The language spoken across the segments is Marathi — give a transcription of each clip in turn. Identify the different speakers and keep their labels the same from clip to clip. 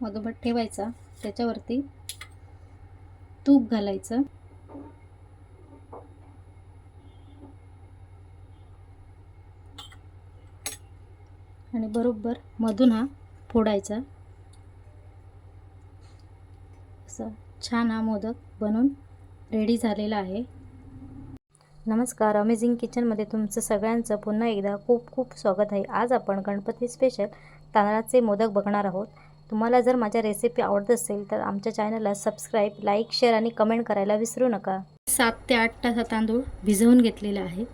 Speaker 1: मधोमध ठेवायचा. त्याच्यावरती तूप घालायचं. आणि बरोबर मधून हा फोडायचा. असं छान हा मोदक बनून रेडी झालेला आहे. नमस्कार. अमेझिंग किचनमध्ये तुमचं सगळ्यांचं पुन्हा एकदा खूप खूप स्वागत आहे. आज आपण गणपती स्पेशल तांदळाचे मोदक बघणार आहोत. तुम्हाला जर माझ्या रेसिपी आवडत असेल तर आमच्या चॅनलला सबस्क्राईब लाईक शेअर आणि कमेंट करायला विसरू नका. सात ते आठ तासा तांदूळ भिजवून घेतलेला आहे.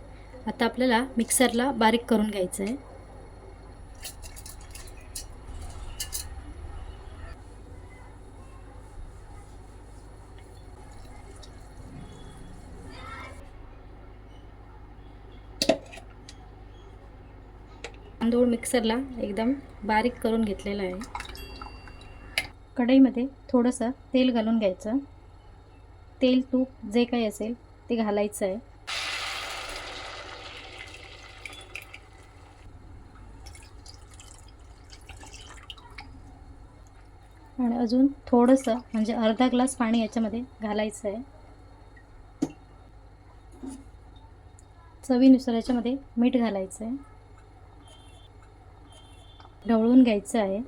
Speaker 1: आता आपल्याला मिक्सरला बारीक करून घ्यायचं आहे. तांदूळ मिक्सरला एकदम बारीक करून घेतलेला आहे. कढईमध्ये थोडंसं तेल घालून घ्यायचं. तेल तूप जे काही असेल ते घालायचं आहे. आणि अजून थोडंसं म्हणजे अर्धा ग्लास पाणी याच्यामध्ये घालायचं आहे. चवीनुसार याच्यामध्ये मीठ घालायचं आहे. ढवळून घ्यायचं आहे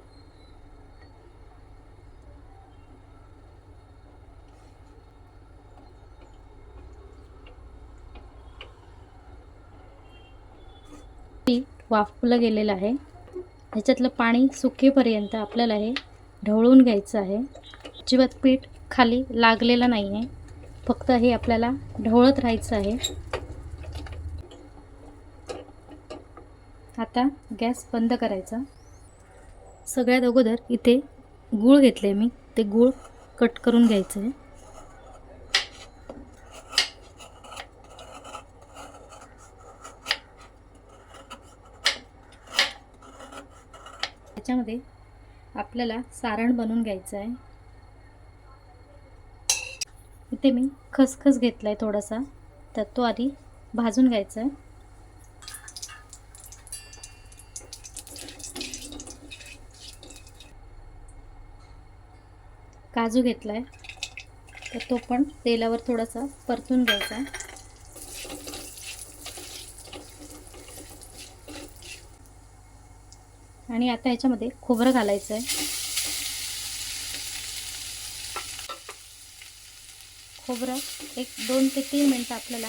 Speaker 1: पीठ वाफलं गेलेलं आहे. ह्याच्यातलं पाणी सुकेपर्यंत आपल्याला हे ढवळून घ्यायचं आहे. अजिबात पीठ खाली लागलेलं नाही आहे फक्त हे आपल्याला ढवळत राहायचं आहे. आता गॅस बंद करायचा. सगळ्यात अगोदर इथे गूळ घेतले मी. ते गूळ कट करून घ्यायचं आहे त्याच्यामध्ये आपल्याला सारण बनवून घ्यायचं आहे. इथे मी खसखस घेतला आहे थोडासा. तर तो आधी भाजून घ्यायचा आहे. काजू घेतला आहे तर तो पण तेलावर थोडासा परतून घ्यायचा आणि आता ह्याच्यामध्ये खोबरं घालायचं आहे खोबरं एक दोन ते तीन मिनटं आपल्याला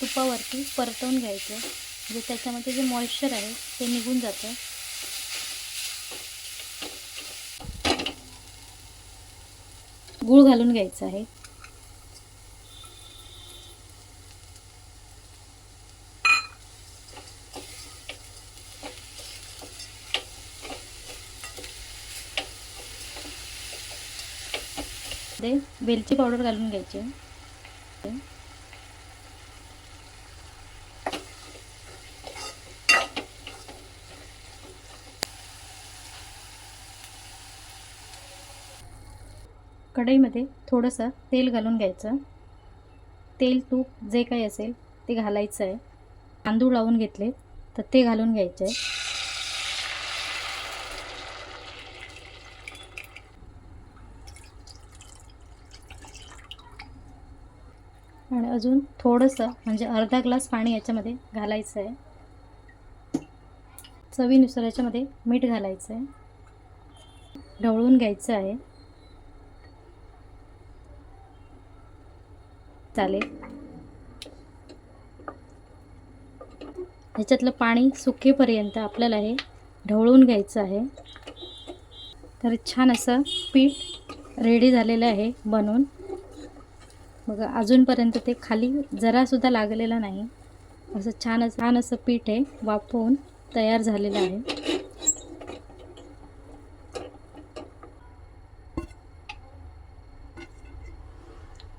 Speaker 1: तुपावरती परतवून घ्यायचं म्हणजे त्याच्यामध्ये जे मॉइश्चर आहे ते निघून जातं. गूळ घालून घ्यायचं आहे. यामध्ये वेलची पावडर घालून घ्यायची. कढईमध्ये थोडंसं तेल घालून घ्यायचं. तेल तूप जे काही असेल ते घालायचं आहे. तांदूळ लावून घेतले तर ते घालून घ्यायचे. आहे आणि अजून थोडंसं म्हणजे अर्धा ग्लास पाणी याच्यामध्ये घालायचं आहे चवीनुसार याच्यामध्ये मीठ घालायचं आहे ढवळून घ्यायचं आहे. चालेल. ह्याच्यातलं पाणी सुकेपर्यंत आपल्याला हे ढवळून घ्यायचं आहे. तर छान असं पीठ रेडी झालेलं आहे बनवून बघा अजूनपर्यंत ते खाली जरासुद्धा लागलेलं नाही. असं छान छान असं पीठ आहे वाफवून तयार झालेलं आहे.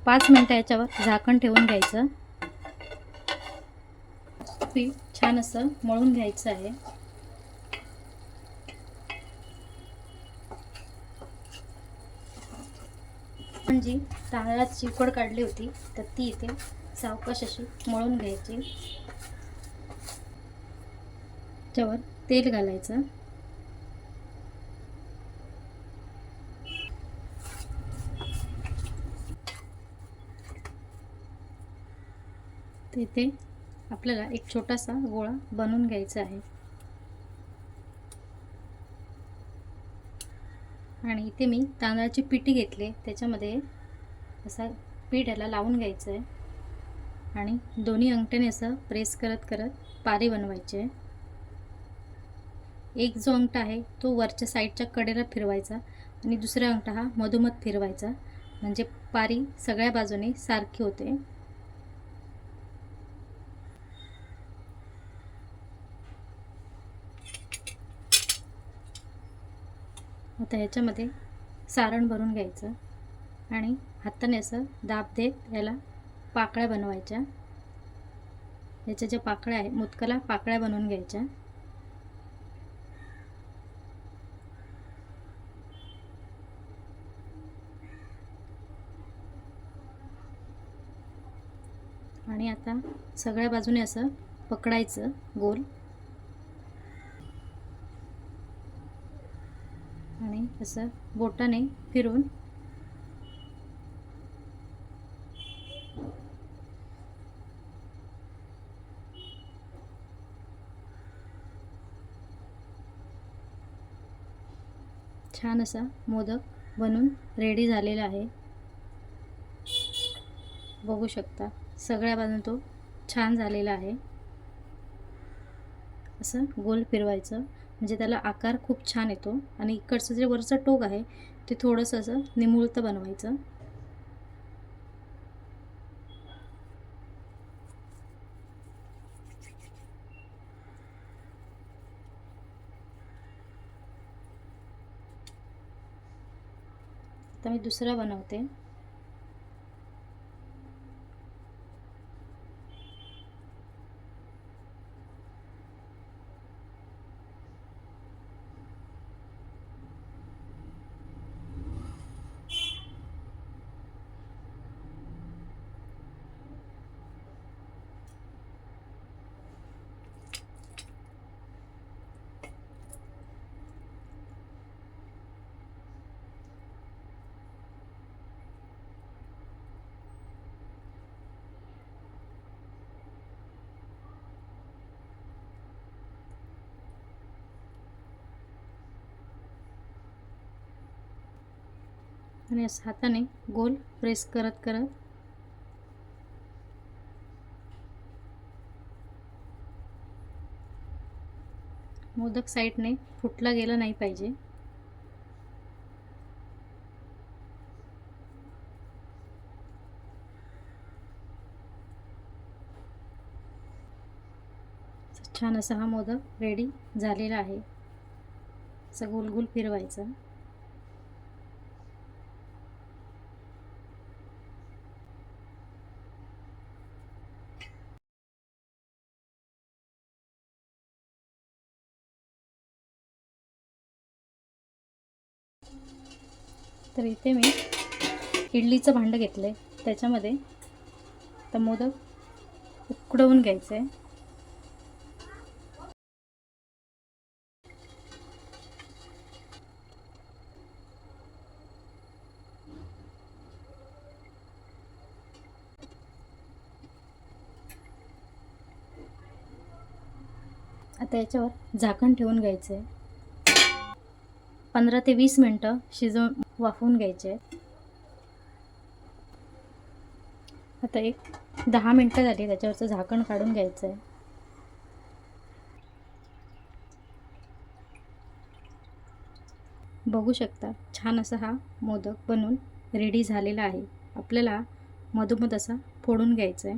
Speaker 1: पाच मिनटं याच्यावर झाकण ठेवून घ्यायचं. पीठ छान असं मळून घ्यायचं आहे. आपण जी तांदळाची उकड काढली होती तर ती इथे सावकाश अशी मळून घ्यायची. त्याच्यावर तेल घालायचं. तिथे आपल्याला एक छोटासा गोळा बनवून घ्यायचा आहे. आणि इथे मी तांदळाची पिठी घेतली. त्याच्यामध्ये असा पीठ याला लावून घ्यायचं आहे आणि दोन्ही अंगठ्याने असं प्रेस करत करत पारी बनवायची. आहे एक जो अंगठा आहे तो वरच्या साईडच्या कडेला फिरवायचा आणि दुसरा अंगठा हा मधोमध फिरवायचा. म्हणजे पारी सगळ्या बाजूने सारखी होते. आता ह्याच्यामध्ये सारण भरून घ्यायचं आणि हाताने असं दाब देत याला पाकळ्या बनवायच्या. याच्या ज्या पाकळ्या आहे मुतकला पाकळ्या बनवून घ्यायच्या. आणि आता सगळ्या बाजूने असं पकडायचं गोल. आणि असं बोटाने फिरून छान असा मोदक बनून रेडी झालेला आहे. बघू शकता सगळ्या बाजून तो छान झालेला आहे. असं गोल फिरवायचं. म्हणजे त्याला आकार खूप छान येतो आणि इकडचं जे वरचं टोक आहे ते थोडंसं असं निमुळतं बनवायचं. आता मी दुसरा बनवते. आणि असं हाताने गोल प्रेस करत करत. मोदक साईडने फुटला गेला नाही पाहिजे. छान असा हा मोदक रेडी झालेला आहे. असं गोल गोल फिरवायचा. तर इथे मी इडलीचं भांडं घेतलं आहे त्याच्यामध्ये तर मोदक उकडवून घ्यायचं आहे आता याच्यावर झाकण ठेवून घ्यायचं आहे पंधरा ते वीस मिनटं शिजवून वाफवून घ्यायचे आता एक दहा मिनटं झाली त्याच्यावरचं झाकण काढून घ्यायचं आहे. बघू शकता छान असा हा मोदक बनून रेडी झालेला आहे. आपल्याला मधोमध असा फोडून घ्यायचा आहे.